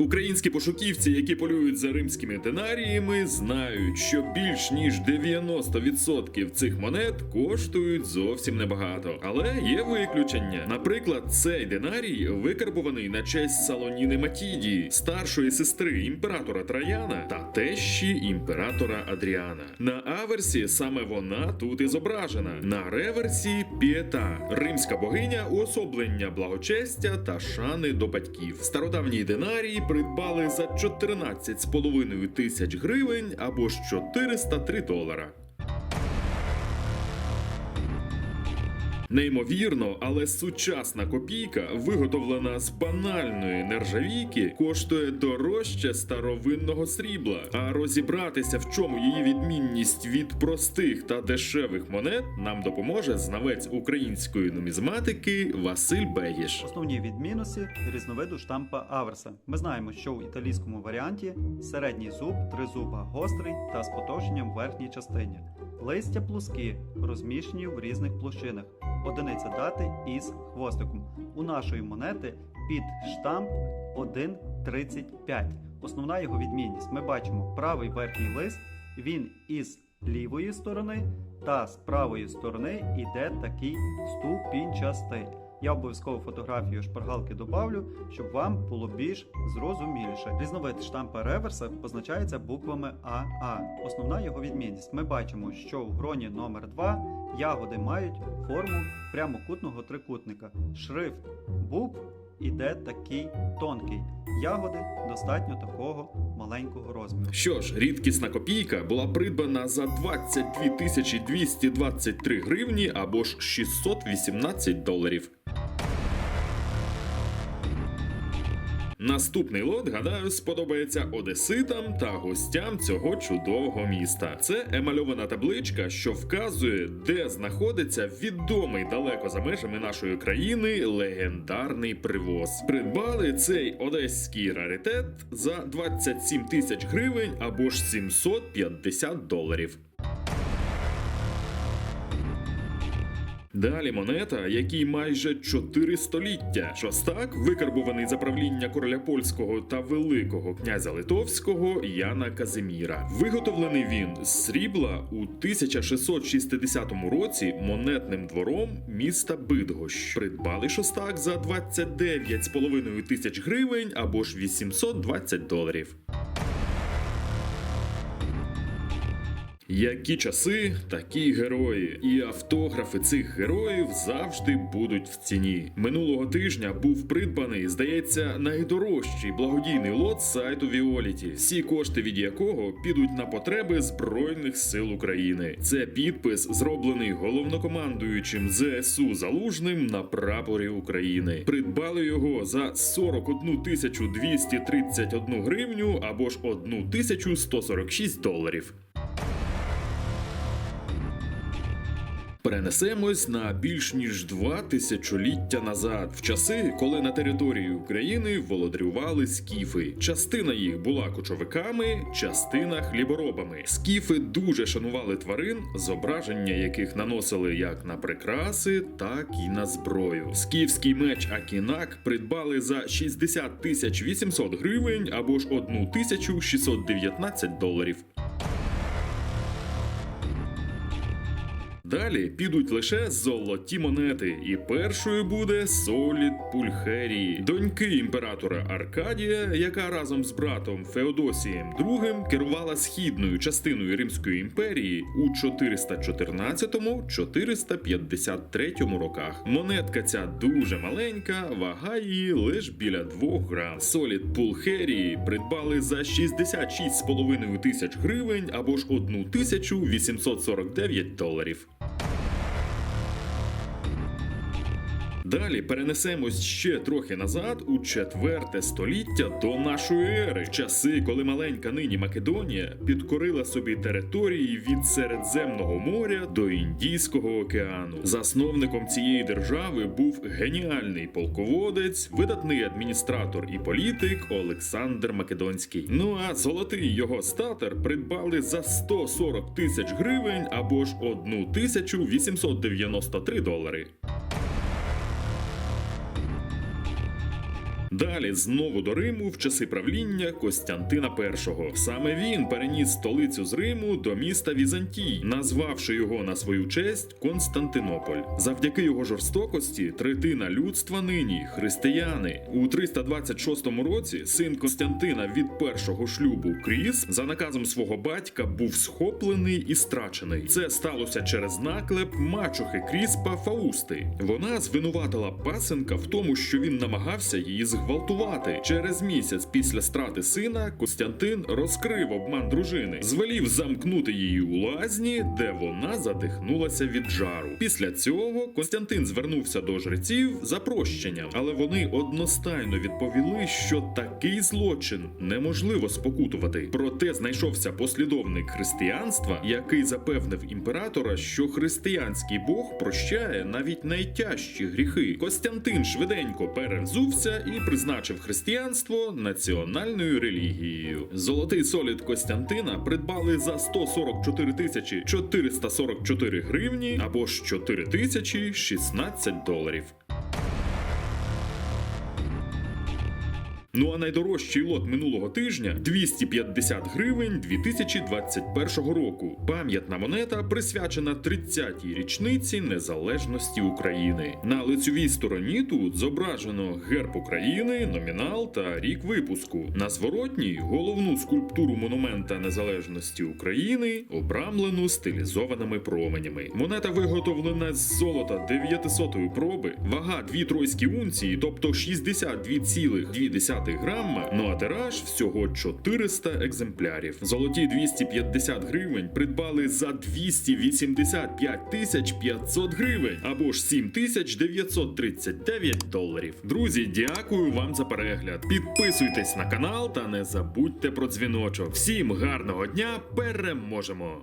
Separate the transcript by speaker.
Speaker 1: Українські пошуківці, які полюють за римськими динаріями, знають, що більш ніж 90% цих монет коштують зовсім небагато. Але є виключення. Наприклад, цей динарій викарбуваний на честь Салоніни Матідії, старшої сестри імператора Траяна та тещі імператора Адріана. На аверсі саме вона тут і зображена. На реверсі Піета, римська богиня уособлення благочестя та шани до батьків. Стародавній динарій придбали за 14,5 тисяч гривень або ж 403 долара. Неймовірно, але сучасна копійка, виготовлена з банальної нержавійки, коштує дорожче старовинного срібла. А розібратися, в чому її відмінність від простих та дешевих монет, нам допоможе знавець української нумізматики Василь Бегіш.
Speaker 2: Основні відмінності різновиду штампа аверса. Ми знаємо, що в італійському варіанті середній зуб, тризуба гострий та з потовщенням в верхній частині. Листя плоскі, розміщені в різних площинах. Одиниця дати із хвостиком. У нашої монети під штамп 1,35. Основна його відмінність. Ми бачимо правий верхній лист, він із лівої сторони, та з правої сторони йде такий ступінчастий. Я обов'язково фотографію шпаргалки добавлю, щоб вам було більш зрозуміліше. Різновид штампа реверса позначається буквами АА. Основна його відмінність. Ми бачимо, що в гроні номер 2 ягоди мають форму прямокутного трикутника. Шрифт букв іде такий тонкий. Ягоди достатньо такого маленького розміру.
Speaker 1: Що ж, рідкісна копійка була придбана за 22 тисячі 223 гривні або ж 618 доларів. Наступний лот, гадаю, сподобається одеситам та гостям цього чудового міста. Це емальована табличка, що вказує, де знаходиться відомий далеко за межами нашої країни легендарний привоз. Придбали цей одеський раритет за 27 тисяч гривень або ж 750 доларів. Далі монета, якій майже 4 століття. Шостак викарбуваний за правління короля польського та великого князя Литовського Яна Казиміра. Виготовлений він з срібла у 1660 році монетним двором міста Бидгощ. Придбали шостак за 29,5 тисяч гривень або ж 820 доларів. Які часи, такі герої, і автографи цих героїв завжди будуть в ціні. Минулого тижня був придбаний, здається, найдорожчий благодійний лот сайту Віоліті, всі кошти від якого підуть на потреби Збройних сил України. Це підпис, зроблений головнокомандуючим ЗСУ Залужним на прапорі України. Придбали його за 41 тисячу 231 гривню або ж 1 тисячу 146 доларів. Перенесемось на більш ніж два тисячоліття назад, в часи, коли на території України володарювали скіфи. Частина їх була кочовиками, частина хліборобами. Скіфи дуже шанували тварин, зображення яких наносили як на прикраси, так і на зброю. Скіфський меч Акінак придбали за 60 тисяч 800 гривень або ж 1 тисячу 619 доларів. Далі підуть лише золоті монети, і першою буде Солід Пульхерії, доньки імператора Аркадія, яка разом з братом Феодосієм II керувала східною частиною Римської імперії у 414-453 роках. Монетка ця дуже маленька, вага її лише біля 2 грам. Солід Пульхерії придбали за 66,5 тисяч гривень або ж 1849 доларів. Далі перенесемось ще трохи назад у четверте століття до нашої ери, часи, коли маленька нині Македонія підкорила собі території від Середземного моря до Індійського океану. Засновником цієї держави був геніальний полководець, видатний адміністратор і політик Олександр Македонський. Ну а золотий його статер придбали за 140 тисяч гривень або ж 1893 долари. Далі знову до Риму в часи правління Костянтина І. Саме він переніс столицю з Риму до міста Візантій, назвавши його на свою честь Константинополь. Завдяки його жорстокості третина людства нині християни. У 326 році син Константина від першого шлюбу Кріс за наказом свого батька був схоплений і страчений. Це сталося через наклеп мачухи Кріспа Фаусти. Вона звинуватила пасенка в тому, що він намагався її зґвалтувати. Через місяць після страти сина Костянтин розкрив обман дружини, звелів замкнути її у лазні, де вона задихнулася від жару. Після цього Костянтин звернувся до жреців за прощенням, але вони одностайно відповіли, що такий злочин неможливо спокутувати. Проте знайшовся послідовник християнства, який запевнив імператора, що християнський Бог прощає навіть найтяжчі гріхи. Костянтин швиденько перевзувся і призначив християнство національною релігією. Золотий солід Костянтина придбали за 144 тисячі 444 гривні або ж 4 тисячі 16 доларів. Ну а найдорожчий лот минулого тижня 250 гривень 2021 року. Пам'ятна монета присвячена 30-й річниці незалежності України. На лицевій стороні тут зображено герб України, номінал та рік випуску. На зворотній головну скульптуру монумента незалежності України обрамлену стилізованими променями. Монета виготовлена з золота 900 проби, вага 2 тройські унції, тобто 62,2 грамма, ну а тираж всього 400 екземплярів. Золоті 250 гривень придбали за 285 тисяч 500 гривень або ж 7939 доларів. Друзі, дякую вам за перегляд. Підписуйтесь на канал та не забудьте про дзвіночок. Всім гарного дня! Переможемо!